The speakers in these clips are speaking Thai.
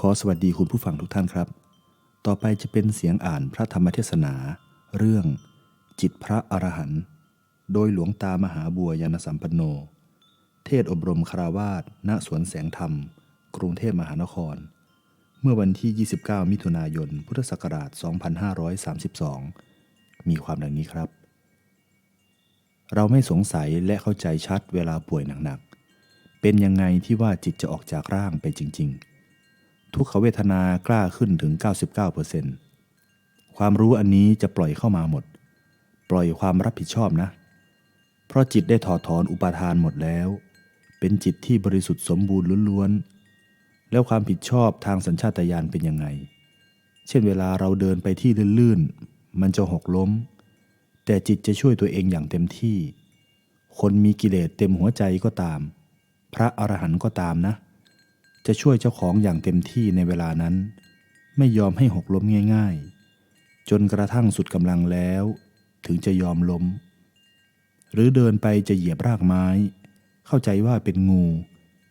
ขอสวัสดีคุณผู้ฟังทุกท่านครับ ต่อไปจะเป็นเสียงอ่านพระธรรมเทศนา เรื่อง จิตพระอรหันต์โดยหลวงตามหาบัวยานสัมปันโน เทศอบรมคราวาสณสวนแสงธรรม กรุงเทพมหานคร เมื่อวันที่ 29 มิถุนายน พุทธศักราช 2532 มีความดังนี้ครับ เราไม่สงสัยและเข้าใจชัดเวลาป่วยหนักๆ เป็นยังไงที่ว่าจิตจะออกจากร่างไปจริง ๆ ทุกขเวทนากล้าขึ้นถึง 99%ความรู้อันนี้จะปล่อยเข้ามาหมด ปล่อยความรับผิดชอบนะ เพราะจิตได้ถอดถอนอุปาทานหมดแล้ว เป็นจิตที่บริสุทธิ์สมบูรณ์ล้วนๆ แล้วความผิดชอบทางสัญชาตญาณเป็นยังไง เช่นเวลาเราเดินไปที่ลื่นๆ มันจะหกล้ม แต่จิตจะช่วยตัวเองอย่างเต็มที่ คนมีกิเลสเต็มหัวใจก็ตาม พระอรหันต์ก็ตามนะ จะช่วยเจ้าของอย่างเต็มที่ในเวลานั้น ไม่ยอมให้หกล้มง่าย ๆ จนกระทั่งสุดกำลังแล้ว ถึงจะยอมล้ม หรือเดินไปจะเหยียบรากไม้ เข้าใจว่าเป็นงู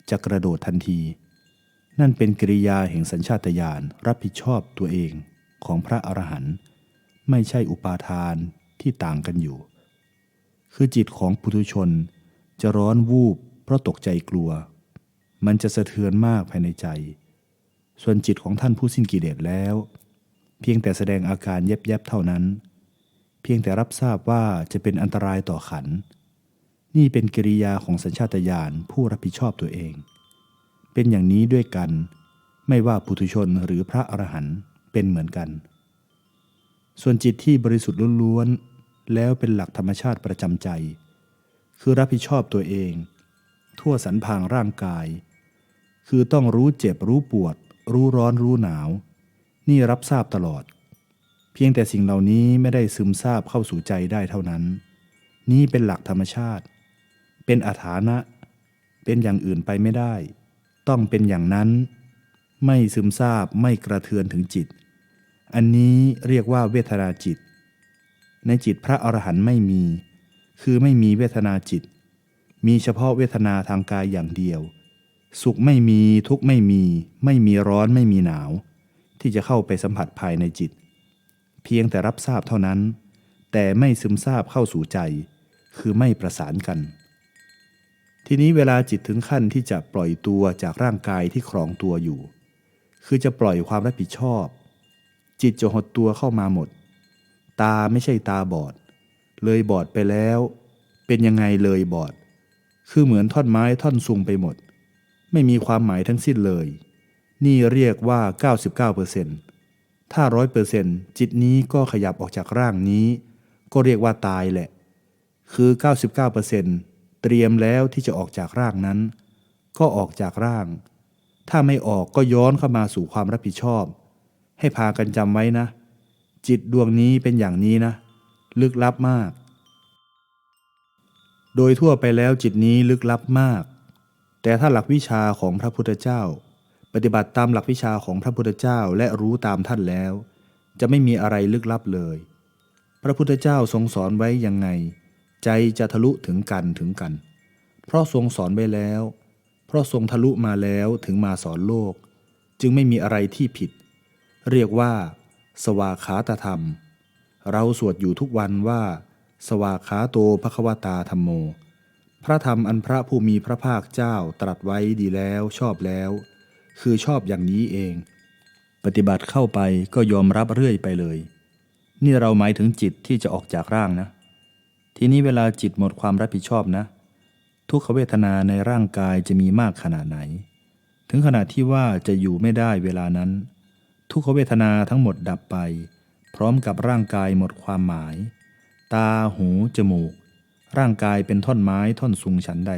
จะกระโดดทันที นั่นเป็นกิริยาแห่งสัญชาตญาณรับผิดชอบตัวเองของพระอรหันต์ไม่ใช่อุปาทานที่ต่างกันอยู่ คือจิตของปุถุชนจะร้อนวูบเพราะตกใจกลัว มันจะสะเทือนมากภายในใจ ส่วนจิตของท่านผู้สิ้นกิเลสแล้ว เพียงแต่แสดงอาการเย็บๆเท่านั้น เพียงแต่รับทราบว่าจะเป็นอันตรายต่อขัน นี่เป็นกิริยาของสัญชาตญาณผู้รับผิดชอบตัวเอง เป็นอย่างนี้ด้วยกัน ไม่ว่าปุถุชนหรือพระอรหันต์เป็นเหมือนกัน ส่วนจิตที่บริสุทธิ์ล้วนๆแล้วเป็นหลักธรรมชาติประจำใจ คือรับผิดชอบตัวเองทั่วสันพางร่างกาย คือต้องรู้เจ็บรู้ปวด รู้ร้อนรู้หนาว นี่รับทราบตลอด เพียงแต่สิ่งเหล่านี้ไม่ได้ซึมซาบเข้าสู่ใจได้เท่านั้น นี่เป็นหลักธรรมชาติ เป็นอาถานะ เป็นอย่างอื่นไปไม่ได้ ต้องเป็นอย่างนั้น ไม่ซึมซาบไม่กระเทือนถึงจิต อันนี้เรียกว่าเวทนาจิต ในจิตพระอรหันต์ไม่มี คือไม่มีเวทนาจิต มีเฉพาะเวทนาทางกายอย่างเดียว สุขไม่มีทุกข์ไม่มี ไม่มีร้อนไม่มีหนาว ที่จะเข้าไปสัมผัสภายในจิต เพียงแต่รับทราบเท่านั้น แต่ไม่ซึมซาบเข้าสู่ใจ คือไม่ประสานกัน ทีนี้เวลาจิตถึงขั้นที่จะปล่อยตัวจากร่างกายที่ครองตัวอยู่ คือจะปล่อยความรับผิดชอบ จิตจะหดตัวเข้ามาหมด ตาไม่ใช่ตาบอด เลยบอดไปแล้ว เป็นยังไงเลยบอด คือเหมือนท่อนไม้ท่อนซุงไปหมด ไม่มีความหมายทั้งสิ้นเลย นี่เรียกว่า 99%ถ้าร้อยเปอร์เซนจิตนี้ก็ขยับออกจากร่างนี้ ก็เรียกว่าตายแหละ คือ 99%เตรียมแล้วที่จะออกจากร่างนั้น ก็ออกจากร่าง ถ้าไม่ออกก็ย้อนเข้ามาสู่ความรับผิดชอบ ให้พากันจำไว้นะ จิตดวงนี้เป็นอย่างนี้นะ ลึกลับมาก โดยทั่วไปแล้วจิตนี้ลึกลับมาก แต่ถ้าหลักวิชาของพระพุทธเจ้า ปฏิบัติตามหลักวิชาของพระพุทธเจ้าและรู้ตามท่านแล้ว จะไม่มีอะไรลึกลับเลย พระพุทธเจ้าทรงสอนไว้ยังไง ใจจะทะลุถึงกันถึงกัน เพราะทรงสอนไว้แล้ว เพราะทรงทะลุมาแล้วถึงมาสอนโลก จึงไม่มีอะไรที่ผิด เรียกว่า สวาขาตธรรม เราสวดอยู่ทุกวันว่า สวาขาโตภควตาธรรมโม พระธรรมอันพระผู้มีพระภาคเจ้าตรัสไว้ดีแล้วชอบแล้ว คือชอบอย่างนี้เอง ปฏิบัติเข้าไปก็ยอมรับเรื่อยไปเลย นี่เราหมายถึงจิตที่จะออกจากร่างนะ ทีนี้เวลาจิตหมดความรับผิดชอบนะ ทุกขเวทนาในร่างกายจะมีมากขนาดไหน ถึงขนาดที่ว่าจะอยู่ไม่ได้เวลานั้น ทุกขเวทนาทั้งหมดดับไป พร้อมกับร่างกายหมดความหมาย ตาหูจมูก ร่างกายเป็นท่อนไม้ท่อนสุงฉันใด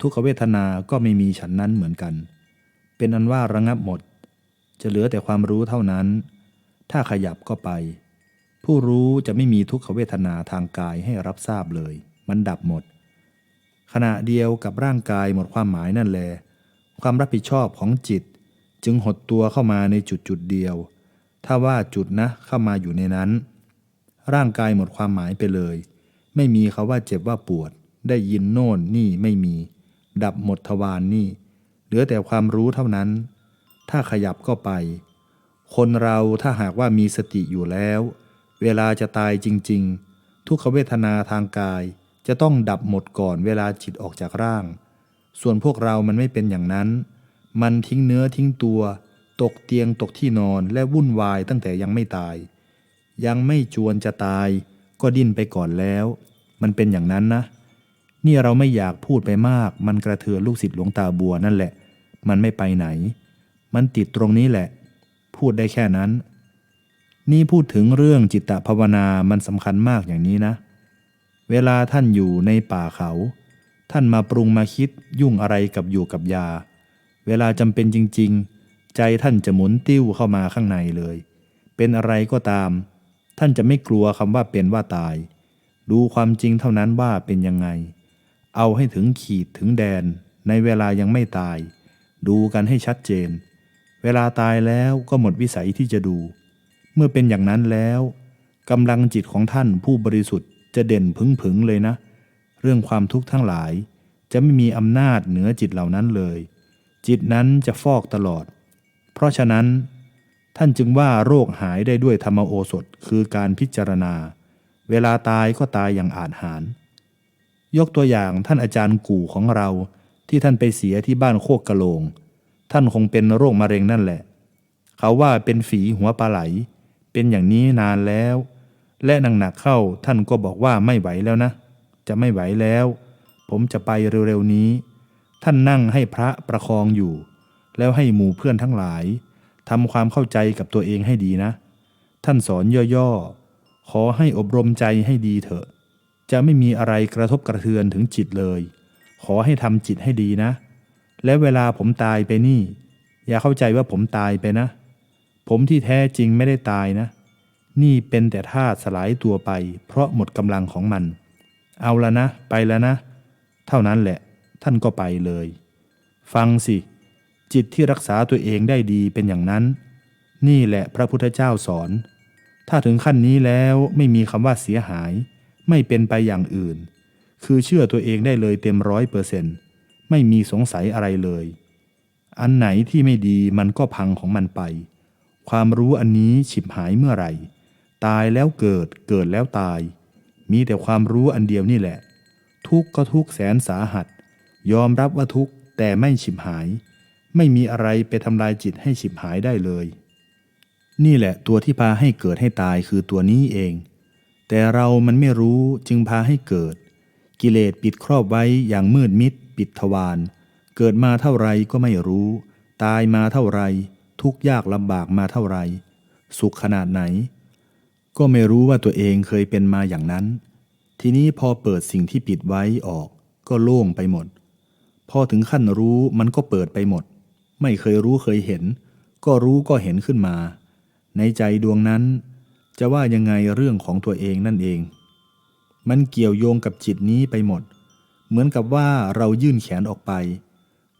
ทุกขเวทนาก็ไม่มีฉันนั้นเหมือนกัน เป็นอันว่าระงับหมด จะเหลือแต่ความรู้เท่านั้น ถ้าขยับก็ไป ผู้รู้จะไม่มีทุกขเวทนาทางกายให้รับทราบเลย มันดับหมด ขณะเดียวกับร่างกายหมดความหมายนั่นแล ความรับผิดชอบของจิต จึงหดตัวเข้ามาในจุดจุดเดียว ถ้าว่าจุดนะเข้ามาอยู่ในนั้น ร่างกายหมดความหมายไปเลย ไม่มีคาว่าเจ็บว่าปวด ได้ยินโน่นนี่ไม่มี ดับหมดทวารนนี่ เหลือแต่ความรู้เท่านั้น ถ้าขยับก็ไป คนเราถ้าหากว่ามีสติอยู่แล้ว เวลาจะตายจริง ๆ ทุกขเวทนาทางกาย จะต้องดับหมดก่อนเวลาจิตออกจากร่าง ส่วนพวกเรามันไม่เป็นอย่างนั้น มันทิ้งเนื้อทิ้งตัว ตกเตียงตกที่นอนและวุ่นวายตั้งแต่ยังไม่ตาย ยังไม่จวนจะตาย ก็ดิ้นไปก่อนแล้ว มันเป็นอย่างนั้นนะ นี่เราไม่อยากพูดไปมาก มันกระเทือนลูกศิษย์หลวงตาบัวนั่นแหละ มันไม่ไปไหน มันติดตรงนี้แหละ พูดได้แค่นั้น นี่พูดถึงเรื่องจิตตภาวนามันสำคัญมากอย่างนี้นะ เวลาท่านอยู่ในป่าเขา ท่านมาปรุงมาคิดยุ่งอะไรกับอยู่กับยา เวลาจำเป็นจริง ๆ ใจท่านจะหมุนติ้วเข้ามาข้างในเลย เป็นอะไรก็ตาม ท่านจะไม่กลัวคำว่าเป็นว่าตาย ดูความจริงเท่านั้นว่าเป็นยังไง เอาให้ถึงขีดถึงแดน ในเวลายังไม่ตาย ดูกันให้ชัดเจน เวลาตายแล้วก็หมดวิสัยที่จะดู เมื่อเป็นอย่างนั้นแล้วกำลังจิตของท่านผู้บริสุทธิ์จะเด่นพึงผึงเลยนะ เรื่องความทุกข์ทั้งหลาย จะไม่มีอำนาจเหนือจิตเหล่านั้นเลย จิตนั้นจะฟอกตลอด เพราะฉะนั้น ท่านจึงว่าโรคหายได้ด้วยธรรมโอสถคือการพิจารณา เวลาตายก็ตายอย่างอาจหาร ยกตัวอย่างท่านอาจารย์กู่ของเราที่ท่านไปเสียที่บ้านโคกกะโลง ท่านคงเป็นโรคมะเร็งนั่นแหละ เขาว่าเป็นฝีหัวปลาไหล เป็นอย่างนี้นานแล้ว และหนักๆเข้าท่านก็บอกว่าไม่ไหวแล้วนะ จะไม่ไหวแล้ว ผมจะไปเร็วๆนี้ ท่านนั่งให้พระประคองอยู่ แล้วให้หมู่เพื่อนทั้งหลาย ทำความเข้าใจกับตัวเองให้ดีนะ ท่านสอนย่อๆ ขอให้อบรมใจให้ดีเถอะ จะไม่มีอะไรกระทบกระเทือนถึงจิตเลย ขอให้ทำจิตให้ดีนะ และเวลาผมตายไปนี่ อย่าเข้าใจว่าผมตายไปนะ ผมที่แท้จริงไม่ได้ตายนะ นี่เป็นแต่ธาตุสลายตัวไป เพราะหมดกำลังของมัน เอาละนะ ไปแล้วนะ เท่านั้นแหละ ท่านก็ไปเลย ฟังสิ จิตที่รักษาตัวเองได้ดีเป็นอย่างนั้น นี่แหละพระพุทธเจ้าสอน ถ้าถึงขั้นนี้แล้วไม่มีคำว่าเสียหาย ไม่เป็นไปอย่างอื่น คือเชื่อตัวเองได้เลยเต็มร้อยเปอร์เซนต์ไม่มีสงสัยอะไรเลย อันไหนที่ไม่ดีมันก็พังของมันไป ความรู้อันนี้ฉิบหายเมื่อไหร่ ตายแล้วเกิดเกิดแล้วตาย มีแต่ความรู้อันเดียวนี่แหละ ทุกข์ก็ทุกข์แสนสาหัส ยอมรับว่าทุกข์แต่ไม่ฉิบหาย ไม่มีอะไรไปทำลายจิตให้ฉิบหายได้เลย นี่แหละตัวที่พาให้เกิดให้ตายคือตัวนี้เอง แต่เรามันไม่รู้จึงพาให้เกิด กิเลสปิดครอบไว้อย่างมืดมิด ปิดทวารเกิดมาเท่าไรก็ไม่รู้ ตายมาเท่าไร ทุกยากลำบากมาเท่าไร สุขขนาดไหน ก็ไม่รู้ว่าตัวเองเคยเป็นมาอย่างนั้น ทีนี้พอเปิดสิ่งที่ปิดไว้ออก ก็โล่งไปหมด พอถึงขั้นรู้มันก็เปิดไปหมด ไม่เคยรู้เคยเห็น ก็รู้ก็เห็นขึ้นมา ในใจดวงนั้น จะว่ายังไงเรื่องของตัวเองนั่นเอง มันเกี่ยวโยงกับจิตนี้ไปหมด เหมือนกับว่าเรายื่นแขนออกไป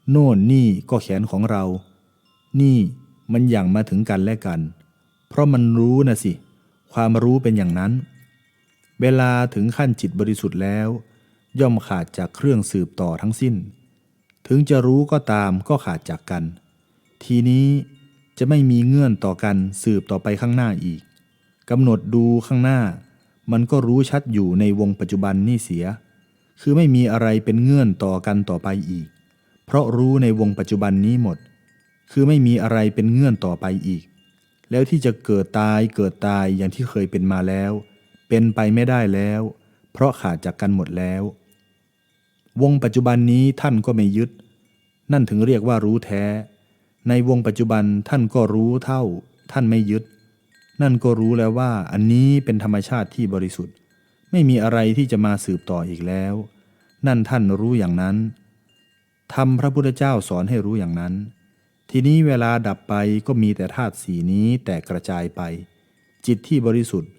โน่นนี่ก็แขนของเรา นี่มันอย่างมาถึงกันและกัน เพราะมันรู้นะสิ ความรู้เป็นอย่างนั้น เวลาถึงขั้นจิตบริสุทธิ์แล้ว ย่อมขาดจากเครื่องสืบต่อทั้งสิ้น ถึงจะรู้ก็ตามก็ขาดจากกัน ทีนี้จะไม่มีเงื่อนต่อกันสืบต่อไปข้างหน้าอีกกำหนดดูข้างหน้า มันก็รู้ชัดอยู่ในวงปัจจุบันนี่เสีย คือไม่มีอะไรเป็นเงื่อนต่อกันต่อไปอีก เพราะรู้ในวงปัจจุบันนี้หมด คือไม่มีอะไรเป็นเงื่อนต่อไปอีก แล้วที่จะเกิดตายเกิดตายอย่างที่เคยเป็นมาแล้ว เป็นไปไม่ได้แล้ว เพราะขาดจากกันหมดแล้ว วงปัจจุบันนี้ท่านก็ไม่ยึด นั่นถึงเรียกว่ารู้แท้ ในวงปัจจุบันท่านก็รู้เท่า ท่านไม่ยึด นั่นก็รู้แล้วว่าอันนี้เป็นธรรมชาติที่บริสุทธิ์ ไม่มีอะไรที่จะมาสืบต่ออีกแล้ว นั่นท่านรู้อย่างนั้นทำพระพุทธเจ้าสอนให้รู้อย่างนั้น ทีนี้เวลาดับไปก็มีแต่ธาตุสีนี้แตกกระจายไป จิตที่บริสุทธิ์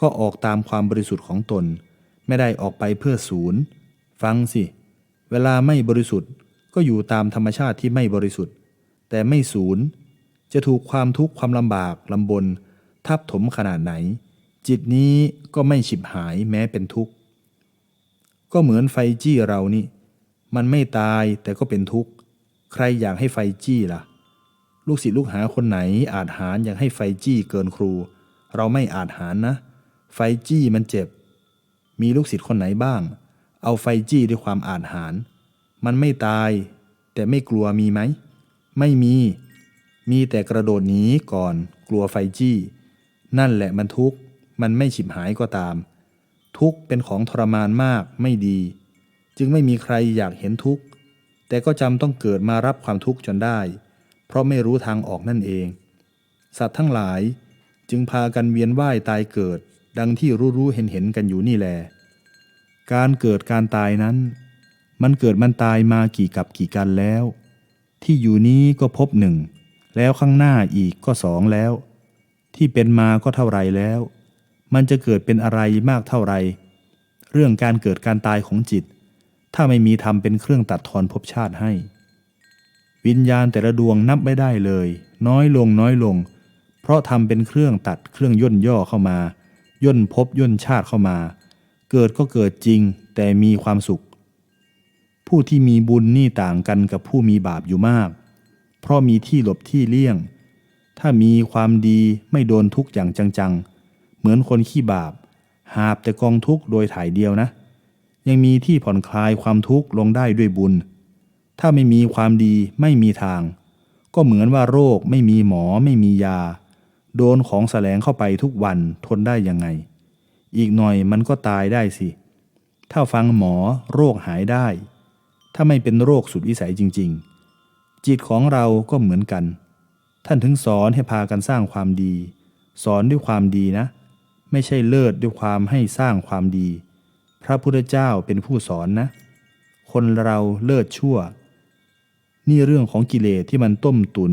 ก็ออกตามความบริสุทธิ์ของตน ไม่ได้ออกไปเพื่อศูนย์ ฟังสิ เวลาไม่บริสุทธิ์ก็อยู่ตามธรรมชาติที่ไม่บริสุทธิ์ แต่ไม่ศูนย์จะถูกความทุกข์ความลำบากลำบน ทับถมขนาดไหน จิตนี้ก็ไม่ฉิบหายแม้เป็นทุกข์ ก็เหมือนไฟจี้เรานี่ มันไม่ตายแต่ก็เป็นทุกข์ ใครอยากให้ไฟจี้ล่ะ ลูกศิษย์ลูกหาคนไหนอาจหารอยากให้ไฟจี้เกินครู เราไม่อาจหารนะ ไฟจี้มันเจ็บ มีลูกศิษย์คนไหนบ้าง เอาไฟจี้ด้วยความอาจหาร มันไม่ตาย แต่ไม่กลัวมีไหม ไม่มี มีแต่กระโดดหนีก่อนกลัวไฟจี้ นั่นแหละมันทุกข์ มันไม่ฉิบหายก็ตาม ทุกข์เป็นของทรมานมากไม่ดี จึงไม่มีใครอยากเห็นทุกข์ แต่ก็จำต้องเกิดมารับความทุกข์จนได้ เพราะไม่รู้ทางออกนั่นเอง สัตว์ทั้งหลายจึงพากันเวียนว่ายตายเกิด ดังที่รู้ๆเห็นเห็นๆกันอยู่นี่แหละ การเกิดการตายนั้น มันเกิดมันตายมากี่กับกี่กันแล้ว ที่อยู่นี้ก็พบหนึ่ง แล้วข้างหน้าอีกก็สองแล้ว ที่เป็นมาก็เท่าไรแล้ว มันจะเกิดเป็นอะไรมากเท่าไร เรื่องการเกิดการตายของจิต ถ้าไม่มีธรรมเป็นเครื่องตัดทอนภพชาติให้ วิญญาณแต่ละดวงนับไม่ได้เลย น้อยลงน้อยลง เพราะทำเป็นเครื่องตัดเครื่องย่นย่อเข้ามา ย่นภพย่นชาติเข้ามา เกิดก็เกิดจริงแต่มีความสุข ผู้ที่มีบุญนี่ต่างกันกับผู้มีบาปอยู่มาก เพราะมีที่หลบที่เลี่ยง ถ้ามีความดีไม่โดนทุกข์อย่างจังๆ เหมือนคนขี้บาป หาบแต่กองทุกข์โดยถ่ายเดียวนะ ยังมีที่ผ่อนคลายความทุกข์ลงได้ด้วยบุญ ถ้าไม่มีความดีไม่มีทาง ก็เหมือนว่าโรคไม่มีหมอไม่มียา โดนของแสลงเข้าไปทุกวันทนได้ยังไง อีกหน่อยมันก็ตายได้สิ ถ้าฟังหมอโรคหายได้ ถ้าไม่เป็นโรคสุดวิสัยจริง ๆ จิตของเราก็เหมือนกัน ท่านถึงสอนให้พากันสร้างความดี สอนด้วยความดีนะ ไม่ใช่เลิศด้วยความให้สร้างความดี พระพุทธเจ้าเป็นผู้สอนนะ คนเราเลิศชั่ว นี่เรื่องของกิเลสที่มันต้มตุน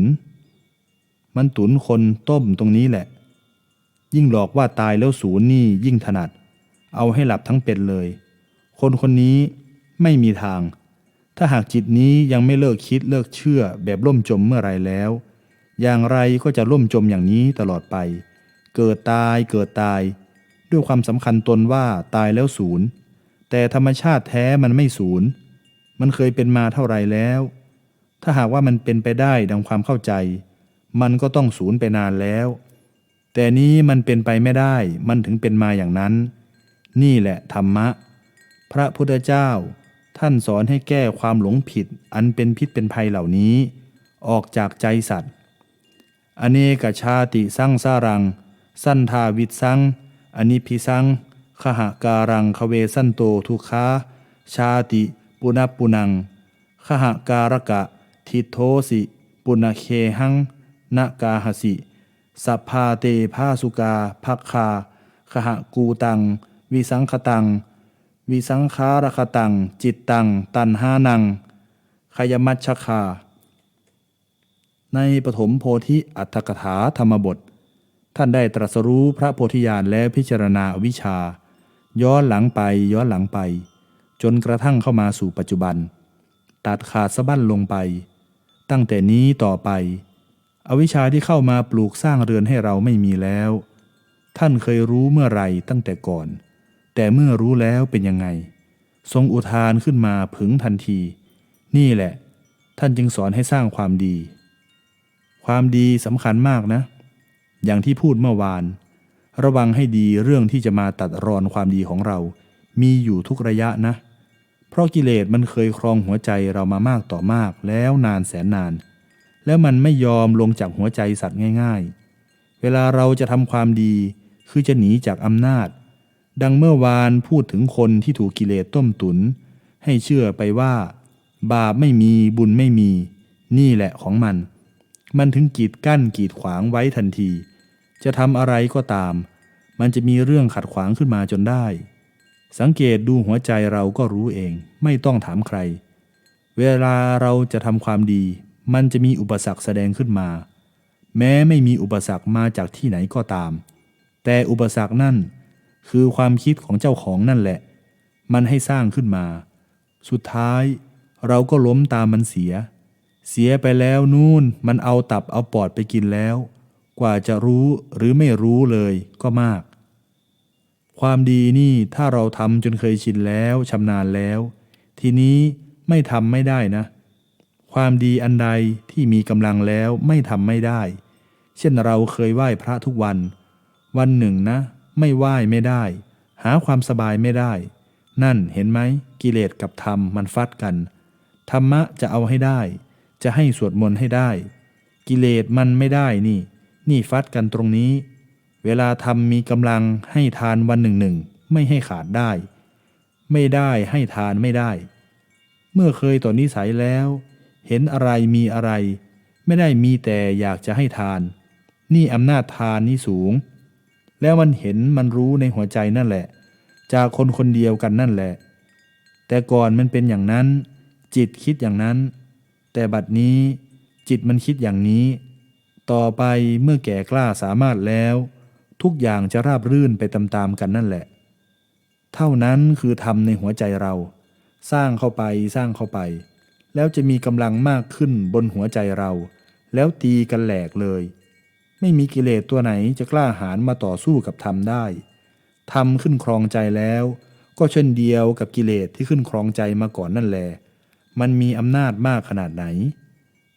มันตุนคนต้มตรงนี้แหละ ยิ่งหลอกว่าตายแล้วศูนย์นี่ยิ่งถนัด เอาให้หลับทั้งเป็นเลย คนคนนี้ไม่มีทาง ถ้าหากจิตนี้ยังไม่เลิกคิดเลิกเชื่อแบบล่มจมเมื่อไรแล้ว อย่างไรก็จะล่มจมอย่างนี้ตลอดไป เกิดตายเกิดตาย ด้วยความสำคัญตนว่าตายแล้วศูนย์แต่ธรรมชาติแท้มันไม่ศูนย์มันเคยเป็นมาเท่าไรแล้ว ถ้าหากว่ามันเป็นไปได้ดังความเข้าใจ มันก็ต้องศูนย์ไปนานแล้ว แต่นี้มันเป็นไปไม่ได้มันถึงเป็นมาอย่างนั้น นี่แหละธรรมะ พระพุทธเจ้า ท่านสอนให้แก้ความหลงผิด อันเป็นพิษเป็นภัยเหล่านี้ ออกจากใจสัตว์ อเนกชาติสังสารัง สั้นทาวิสังอนิพิสังขหาการังคเวสันโตทุคาชาติ ปุณปุนังขหาการกะ ทิโทสิ ปุณเคหังนากาหสิ สัพพาเตภาสุกาภักคาขหกูตัง วิสังคตัง วิสังขารคตัง จิตตัง ตันหานังขยมัชชคา ในปฐมโพธิอัตถกถาธรรมบท ท่านได้ตรัสรู้พระโพธิญาณและพิจารณาวิชา ย้อนหลังไปย้อนหลังไป จนกระทั่งเข้ามาสู่ปัจจุบัน ตัดขาดสะบั้นลงไป ตั้งแต่นี้ต่อไป อวิชชาที่เข้ามาปลูกสร้างเรือนให้เราไม่มีแล้ว ท่านเคยรู้เมื่อไรตั้งแต่ก่อน แต่เมื่อรู้แล้วเป็นยังไง ทรงอุทานขึ้นมาผึงทันที นี่แหละ ท่านจึงสอนให้สร้างความดี ความดีสำคัญมากนะ อย่างที่พูดเมื่อวาน ระวังให้ดีเรื่องที่จะมาตัดรอนความดีของเรา มีอยู่ทุกระยะนะ เพราะกิเลสมันเคยครองหัวใจเรามามากต่อมากแล้วนานแสนนาน แล้วมันไม่ยอมลงจากหัวใจสัตว์ง่าย ๆ เวลาเราจะทำความดี คือจะหนีจากอำนาจ ดังเมื่อวานพูดถึงคนที่ถูกกิเลสต้มตุน ให้เชื่อไปว่า บาปไม่มีบุญไม่มี นี่แหละของมัน มันถึงกีดกั้นกีดขวางไว้ทันที จะทำอะไรก็ตาม มันจะมีเรื่องขัดขวางขึ้นมาจนได้ สังเกตดูหัวใจเราก็รู้เอง ไม่ต้องถามใคร เวลาเราจะทำความดี มันจะมีอุปสรรคแสดงขึ้นมา แม้ไม่มีอุปสรรคมาจากที่ไหนก็ตาม แต่อุปสรรคนั่นคือความคิดของเจ้าของนั่นแหละ มันให้สร้างขึ้นมา สุดท้ายเราก็ล้มตามมันเสีย เสียไปแล้วนู่นมันเอาตับเอาปอดไปกินแล้ว กว่าจะรู้หรือไม่รู้เลยก็มาก ความดีนี่ถ้าเราทำจนเคยชินแล้วชำนาญแล้ว ทีนี้ไม่ทำไม่ได้นะค ความดีอันใดที่มีกำลังแล้วไม่ทำไม่ได้ เช่นเราเคยไหว้พระทุกวัน วันหนึ่งนะ ไม่ไหว้ไม่ได้ หาความสบายไม่ได้ นั่นเห็นไหมกิเลสกับธรรมมันฟัดกัน ธรรมะจะเอาให้ได้ จะให้สวดมนต์ให้ได้ กิเลสมันไม่ได้นี่ นี่ฟัดกันตรงนี้ เวลาทำมีกำลังให้ทานวันหนึ่งหนึ่งไม่ให้ขาดได้ ไม่ได้ให้ทานไม่ได้ เมื่อเคยต่อนนิสัยแล้ว เห็นอะไรมีอะไร ไม่ได้มีแต่อยากจะให้ทาน นี่อำนาจทานนี่สูง แล้วมันเห็นมันรู้ในหัวใจนั่นแหละ จากคนคนเดียวกันนั่นแหละ แต่ก่อนมันเป็นอย่างนั้น จิตคิดอย่างนั้น แต่บัดนี้จิตมันคิดอย่างนี้ ต่อไปเมื่อแก่กล้าสามารถแล้ว ทุกอย่างจะราบรื่นไปตามๆกันนั่นแหละ เท่านั้นคือทำในหัวใจเรา สร้างเข้าไปสร้างเข้าไป แล้วจะมีกำลังมากขึ้นบนหัวใจเรา แล้วตีกันแหลกเลย ไม่มีกิเลสตัวไหนจะกล้าหาญมาต่อสู้กับธรรมได้ธรรมขึ้นครองใจแล้ว ก็เช่นเดียวกับกิเลสที่ขึ้นครองใจมาก่อนนั่นแหละมันมีอำนาจมากขนาดไหน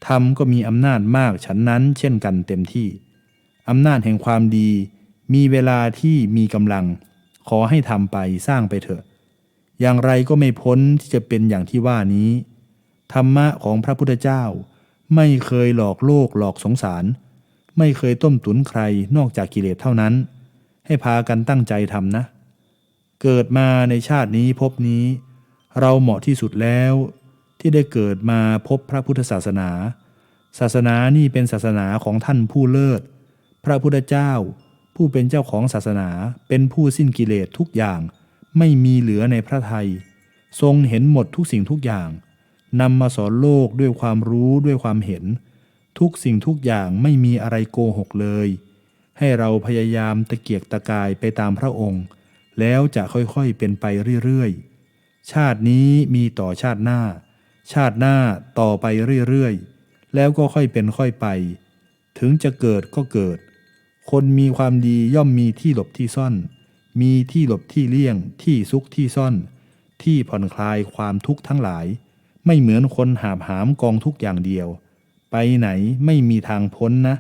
ธรรมก็มีอำนาจมากฉันนั้นเช่นกันเต็มที่อำนาจแห่งความดี มีเวลาที่มีกำลัง ขอให้ทำไปสร้างไปเถอะ อย่างไรก็ไม่พ้นที่จะเป็นอย่างที่ว่านี้ ธรรมะของพระพุทธเจ้า ไม่เคยหลอกโลกหลอกสงสาร ไม่เคยต้มตุนใครนอกจากกิเลสเท่านั้น ให้พากันตั้งใจทำนะ เกิดมาในชาตินี้พบนี้ เราเหมาะที่สุดแล้ว ที่ได้เกิดมาพบพระพุทธศาสนา ศาสนานี่เป็นศาสนาของท่านผู้เลิศ พระพุทธเจ้า ผู้เป็นเจ้าของศาสนาเป็นผู้สิ้นกิเลสทุกอย่าง ไม่มีเหลือในพระไทย ทรงเห็นหมดทุกสิ่งทุกอย่าง นำมาสอนโลกด้วยความรู้ด้วยความเห็น ทุกสิ่งทุกอย่างไม่มีอะไรโกหกเลย ให้เราพยายามตะเกียกตะกายไปตามพระองค์ แล้วจะค่อยๆเป็นไปเรื่อยๆ ชาตินี้มีต่อชาติหน้า ชาติหน้าต่อไปเรื่อยๆ แล้วก็ค่อยเป็นค่อยไป ถึงจะเกิดก็เกิด คนมีความดีย่อมมีที่หลบที่ซ่อน มีที่หลบที่เลี่ยง ที่ซุกที่ซ่อน ที่ผ่อนคลายความทุกข์ทั้งหลาย ไม่เหมือนคนหาบหามกองทุกอย่างเดียว ไปไหนไม่มีทางพ้นนะ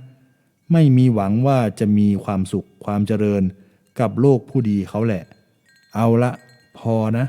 ไม่มีหวังว่าจะมีความสุขความเจริญกับโลกผู้ดีเขาแหละ เอาละ พอนะ